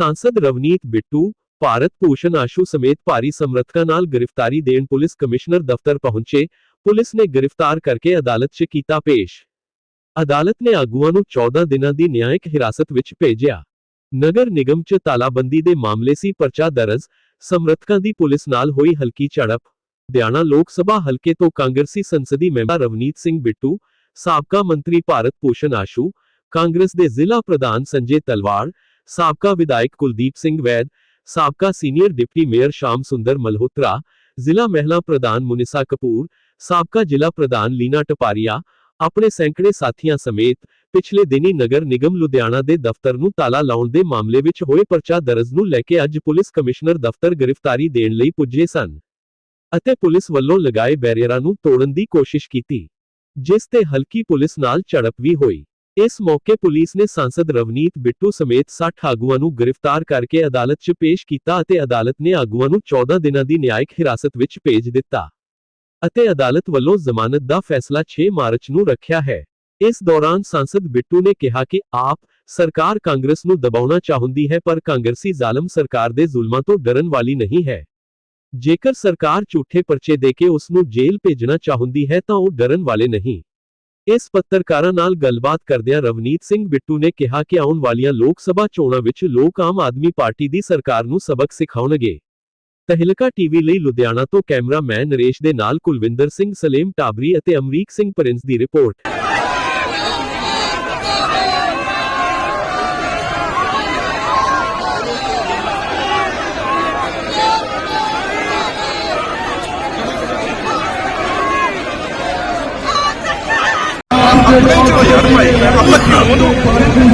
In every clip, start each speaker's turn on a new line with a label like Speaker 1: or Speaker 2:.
Speaker 1: ਸਾਂਸਦ ਰਵਨੀਤ ਬਿੱਟੂ ਭਾਰਤ ਭੂਸ਼ਣ ਆਸ਼ੂ ਸਮੇਤ ਭਾਰੀ ਸਮਰਥਕਾਂ ਨਾਲ ਗ੍ਰਿਫਤਾਰੀ ਦੇਣ ਪੁਲਿਸ ਕਮਿਸ਼ਨਰ ਦਫ਼ਤਰ ਪਹੁੰਚੇ ਪੁਲਿਸ ਨੇ ਗ੍ਰਿਫਤਾਰ ਕਰਕੇ ਅਦਾਲਤ 'ਚ ਕੀਤਾ ਪੇਸ਼ ਅਦਾਲਤ ਨੇ ਆਗੂਆਂ ਨੂੰ 14 ਦਿਨਾਂ ਦੀ ਨਿਆਇਕ ਹਿਰਾਸਤ ਵਿੱਚ ਭੇਜਿਆ ਨਗਰ ਨਿਗਮ 'ਚ ਤਾਲਾਬੰਦੀ ਦੇ ਮਾਮਲੇ ਸੀ ਪਰਚਾ ਦਰਜ ਸਮਰਥਕਾਂ ਦੀ ਪੁਲਿਸ ਨਾਲ ਹੋਈ ਹਲਕੀ ਝੜਪ ਦਿਆਣਾ ਲੋਕ ਸਭਾ ਹਲਕੇ ਤੋਂ ਕਾਂਗਰਸੀ ਸੰਸਦੀ ਮੈਂਬਰ ਰਵਨੀਤ ਸਿੰਘ ਬਿੱਟੂ ਸਾਬਕਾ ਮੰਤਰੀ ਭਾਰਤ ਭੂਸ਼ਣ ਆਸ਼ੂ ਕਾਂਗਰਸ ਦੇ ਜ਼ਿਲ੍ਹਾ ਪ੍ਰਧਾਨ ਸੰਜੇ ਤਲਵਾਰ ਸਾਬਕਾ ਵਿਧਾਇਕ ਕੁਲਦੀਪ ਸਿੰਘ ਵੈਦ, ਸਾਬਕਾ ਸੀਨੀਅਰ ਡਿਪਟੀ ਮੇਅਰ ਸ਼ਾਮ ਸੁੰਦਰ ਮਲਹੋਤਰਾ, ਜ਼ਿਲ੍ਹਾ ਮਹਿਲਾ ਪ੍ਰਧਾਨ ਮੁਨਿਸਾ ਕਪੂਰ, ਸਾਬਕਾ ਜ਼ਿਲ੍ਹਾ ਪ੍ਰਧਾਨ ਲੀਨਾ ਟਪਾਰੀਆ, ਆਪਣੇ ਸੈਂਕੜੇ ਸਾਥੀਆਂ ਸਮੇਤ ਪਿਛਲੇ ਦਿਨੀ ਨਗਰ ਨਿਗਮ ਲੁਧਿਆਣਾ ਦੇ ਦਫ਼ਤਰ ਨੂੰ ਤਾਲਾ ਲਾਉਣ ਦੇ ਮਾਮਲੇ ਵਿੱਚ ਹੋਏ ਪਰਚਾ ਦਰਜ ਨੂੰ ਲੈ ਕੇ ਅੱਜ ਪੁਲਿਸ ਕਮਿਸ਼ਨਰ ਦਫ਼ਤਰ ਗ੍ਰਿਫਤਾਰੀ ਦੇਣ ਲਈ ਪੁੱਜੇ ਸਨ ਅਤੇ ਪੁਲਿਸ ਵੱਲੋਂ ਲਗਾਏ ਬੈਰੀਅਰਾਂ ਨੂੰ ਤੋੜਨ ਦੀ ਕੋਸ਼ਿਸ਼ ਕੀਤੀ, ਜਿਸ ਤੇ ਹਲਕੀ ਪੁਲਿਸ ਨਾਲ ਝੜਪ ਵੀ ਹੋਈ। ਇਸ ਮੌਕੇ ਪੁਲਿਸ ਨੇ ਸਾਂਸਦ ਰਵਨੀਤ ਬਿੱਟੂ ਸਮੇਤ 60 ਆਗੂਆਂ ਨੂੰ ਗ੍ਰਿਫਤਾਰ ਕਰਕੇ ਅਦਾਲਤ 'ਚ ਪੇਸ਼ ਕੀਤਾ ਅਤੇ ਅਦਾਲਤ ਨੇ ਆਗੂਆਂ ਨੂੰ 14 ਦਿਨਾਂ ਦੀ ਨਿਆਇਕ ਹਿਰਾਸਤ ਵਿੱਚ ਭੇਜ ਦਿੱਤਾ ਅਤੇ ਅਦਾਲਤ ਵੱਲੋਂ ਜ਼ਮਾਨਤ ਦਾ ਫੈਸਲਾ 6 ਮਾਰਚ ਨੂੰ ਰੱਖਿਆ ਹੈ। ਇਸ ਦੌਰਾਨ ਸਾਂਸਦ ਬਿੱਟੂ ਨੇ ਕਿਹਾ ਕਿ ਆਪ ਸਰਕਾਰ ਕਾਂਗਰਸ ਨੂੰ ਦਬਾਉਣਾ ਚਾਹੁੰਦੀ ਹੈ ਪਰ ਕਾਂਗਰਸੀ ਜ਼ਾਲਮ ਸਰਕਾਰ ਦੇ ਜ਼ੁਲਮਾਂ ਤੋਂ ਡਰਨ ਵਾਲੀ ਨਹੀਂ ਹੈ। ਜੇਕਰ ਸਰਕਾਰ ਝੂਠੇ ਪਰਚੇ ਦੇ ਕੇ ਉਸ ਨੂੰ ਜੇਲ੍ਹ ਭੇਜਣਾ ਚਾਹੁੰਦੀ ਹੈ ਤਾਂ ਉਹ ਡਰਨ ਵਾਲੇ ਨਹੀਂ। ਇਸ ਪੱਤਰਕਾਰਾਂ ਨਾਲ ਗੱਲਬਾਤ ਕਰਦਿਆਂ ਰਵਨੀਤ ਸਿੰਘ ਬਿੱਟੂ ਨੇ ਕਿਹਾ ਕਿ ਆਉਣ ਵਾਲੀਆਂ ਲੋਕ ਸਭਾ ਚੋਣਾਂ ਵਿੱਚ ਲੋਕ ਆਮ ਆਦਮੀ ਪਾਰਟੀ ਦੀ ਸਰਕਾਰ ਨੂੰ ਸਬਕ ਸਿਖਾਉਣਗੇ। ਤਹਿਲਕਾ ਟੀਵੀ ਲਈ ਲੁਧਿਆਣਾ ਤੋਂ ਕੈਮਰਾਮੈਨ ਨਰੇਸ਼ ਦੇ ਨਾਲ ਕੁਲਵਿੰਦਰ ਸਿੰਘ ਸਲੇਮ ਟਾਬਰੀ ਅਤੇ ਅਮਰੀਕ ਸਿੰਘ ਪ੍ਰਿੰਸ ਦੀ ਰਿਪੋਰਟ।
Speaker 2: ਚਲੋ ਯਾਰ ਭਾਈ ਆਪਾਂ ਕਿਉਂ ਉਹਨੂੰ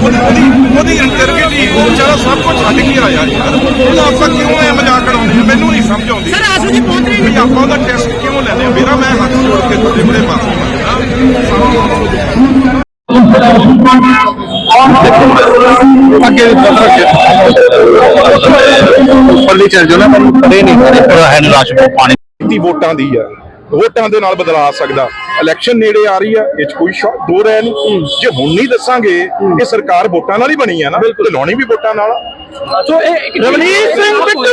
Speaker 2: ਉਹਦੀ ਉਹਦੀ ਇੰਟਰਵਿਊ ਉਹ ਵਿਚਾਰਾ ਸਭ ਕੁਝ ਛੱਡ ਕੇ ਆਇਆ ਯਾਰ ਉਹਦਾ ਆਪਾਂ ਕਿਉਂ ਐ ਮਜ਼ਾਕ ਉਡਾਉਂਦੇ ਮੈਨੂੰ ਨਹੀਂ ਸਮਝ ਆਉਂਦੀ
Speaker 3: ਸਰ ਆਸੂ ਜੀ ਪਹੁੰਚ ਰਹੇ
Speaker 2: ਵੀ ਆਪਾਂ ਉਹਦਾ ਟੈਸਟ ਕਿਉਂ ਲੈਂਦੇ ਆ ਮੇਰਾ ਮੈਂ ਹੱਥ ਜੋੜ ਕੇ ਤੁਹਾਡੇ ਕੋਲੇ ਮਾਫੀ ਮੰਗਦਾ
Speaker 4: ਅੱਗੇ ਉੱਪਰਲੀ ਚੱਲ ਜਾਓ ਮੈਨੂੰ ਪਤਾ ਨਹੀਂ, ਪੂਰਾ ਹੈ ਪਾਣੀ
Speaker 2: ਦੀ ਵੋਟਾਂ ਦੀ ਆ। ਵੋਟਾਂ ਦੇ ਨਾਲ ਬਦਲਾ ਸਕਦਾ। ਇਲੈਕਸ਼ਨ ਨੇੜੇ ਆ ਰਹੀ ਆ ਇਹ 'ਚ ਕੋਈ ਸ਼ੱਕ ਦੋ ਰਹਿ ਨਹੀਂ। ਜੇ ਹੁਣ ਨਹੀਂ ਦੱਸਾਂਗੇ ਇਹ ਸਰਕਾਰ ਵੋਟਾਂ ਨਾਲ ਹੀ ਬਣੀ ਆ ਨਾ ਤੇ ਲਾਉਣੀ ਵੀ ਵੋਟਾਂ ਨਾਲ।
Speaker 3: ਸੋ ਇਹ ਰਵਨੀਤ ਸਿੰਘ ਬਿੱਟੂ!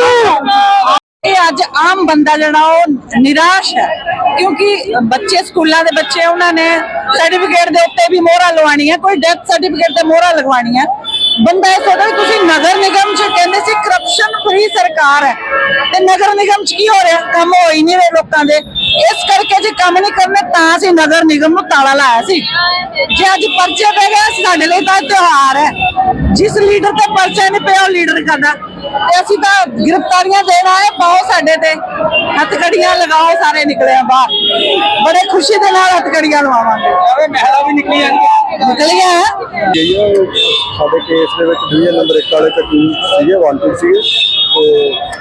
Speaker 5: ਇਹ ਅੱਜ ਆਮ ਬੰਦਾ ਜਿਹੜਾ ਉਹ ਨਿਰਾਸ਼ ਹੈ ਕਿਉਂਕਿ ਬੱਚੇ ਸਕੂਲਾਂ ਦੇ ਬੱਚੇ ਉਹਨਾਂ ਨੇ ਸਰਟੀਫਿਕੇਟ ਦੇ ਉੱਤੇ ਵੀ ਮੋਹਰਾਂ ਲਵਾਉਣੀਆਂ ਕੋਈ ਡੈਥ ਸਰਟੀਫਿਕੇਟ ਤੇ ਮੋਹਰਾਂ ਲਗਵਾਉਣੀਆਂ। ਬੰਦਾ ਇਹ ਸੋਚਦਾ ਵੀ ਤੁਸੀਂ ਨਗਰ ਨਿਗਮ 'ਚ, ਕਹਿੰਦੇ ਸੀ ਕਰਪਸ਼ਨ ਫਰੀ ਸਰਕਾਰ ਹੈ। ਤੇ ਨਗਰ ਨਿਗਮ 'ਚ ਕੀ ਹੋ ਰਿਹਾ? ਕੰਮ ਹੋ ਹੀ ਨਹੀਂ ਰਹੇ ਲੋਕਾਂ ਦੇ। ਇਸ ਕਰਕੇ ਜੇ ਕੰਮ ਨਹੀਂ ਕਰਨੇ, ਤਾਂ ਅਸੀਂ ਨਗਰ ਨਿਗਮ ਨੂੰ ਤਾਲਾ ਲਾਇਆ ਸੀ। ਜੇ ਅੱਜ ਪਰਚੇ ਪੈ ਗਏ ਸਾਡੇ ਲਈ ਤਾਂ ਤਿਉਹਾਰ ਹੈ। ਜਿਸ ਲੀਡਰ ਤੇ ਪਰਚਾ ਨਹੀਂ ਪਿਆ, ਉਹ ਲੀਡਰ ਕਰਦਾ। ਤੇ ਅਸੀਂ ਤਾਂ ਗ੍ਰਿਫਤਾਰੀਆਂ ਦੇਣ ਆਏ ਪਾਓ ਸਾਡੇ ਤੇ। ਹੱਥਕੜੀਆਂ ਲਗਾਓ ਸਾਰੇ ਨਿਕਲੇ ਆ ਬਾਹਰ। ਬੜੇ ਖੁਸ਼ੀ ਦੇ ਨਾਲ ਹੱਥਕੜੀਆਂ ਲਵਾਵਾਂਗੇ।
Speaker 3: ਅਰੇ ਮਹਿਲਾ ਵੀ ਨਿਕਲੀ ਜਾਂਦੀ
Speaker 5: ਨਿਕਲੀਆਂ
Speaker 6: ਇਹ ਸਾਡੇ ਕੇਸ ਦੇ ਵਿੱਚ ਡਿਵੀਜ਼ਨ ਨੰਬਰ 1 ਵਾਲੇ ਕਟੂ ਸੀਗੇ ਵਾਂਟਡ ਸੀਗੇ। ਤੇ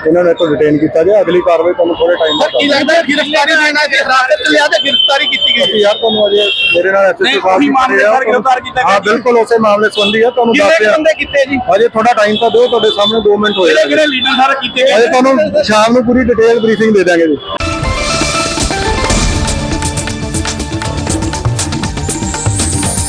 Speaker 6: ਇਹਨਾਂ ਨੇ ਤੋਂ ਡਿਟੇਨ ਕੀਤਾ ਗਿਆ ਅਗਲੀ ਕਾਰਵਾਈ ਤੁਹਾਨੂੰ ਥੋੜੇ ਟਾਈਮ ਬਾਅਦ
Speaker 3: ਕੀ ਲੱਗਦਾ ਹੈ ਗ੍ਰਿਫਤਾਰੀ ਦੇਣਾ ਤੇ ਹਿਰਾਸਤ ਲਿਆ ਤੇ ਗ੍ਰਿਫਤਾਰੀ ਕੀਤੀ ਗਈ
Speaker 6: ਯਾਰ ਤੁਹਾਨੂੰ ਅਜੇ ਮੇਰੇ ਨਾਲ ਐਸਐਸਪੀ
Speaker 3: ਨਹੀਂ,
Speaker 6: ਸਾਹਿਬ ਵੀ
Speaker 3: ਮਾਮਲੇ ਸਰ ਗ੍ਰਿਫਤਾਰ ਕੀਤਾ ਗਿਆ
Speaker 6: ਹਾਂ। ਬਿਲਕੁਲ ਉਸੇ ਮਾਮਲੇ ਸੰਬੰਧੀ ਆ ਤੁਹਾਨੂੰ ਦੱਸ ਰਿਹਾ।
Speaker 3: ਬੰਦੇ ਕੀਤੇ ਜੀ?
Speaker 6: ਅਜੇ ਥੋੜਾ ਟਾਈਮ ਤਾਂ ਦਿਓ ਤੁਹਾਡੇ ਸਾਹਮਣੇ 2 ਮਿੰਟ ਹੋਏ
Speaker 3: ਕਿਹੜੇ ਕਿਹੜੇ ਲੀਡਰ ਸਰ ਕੀਤੇ
Speaker 6: ਅਜੇ ਤੁਹਾਨੂੰ ਸ਼ਾਮ ਨੂੰ ਪੂਰੀ ਡਿਟੇਲ ਬਰੀਫਿੰਗ ਦੇ ਦਾਂਗੇ ਜੀ।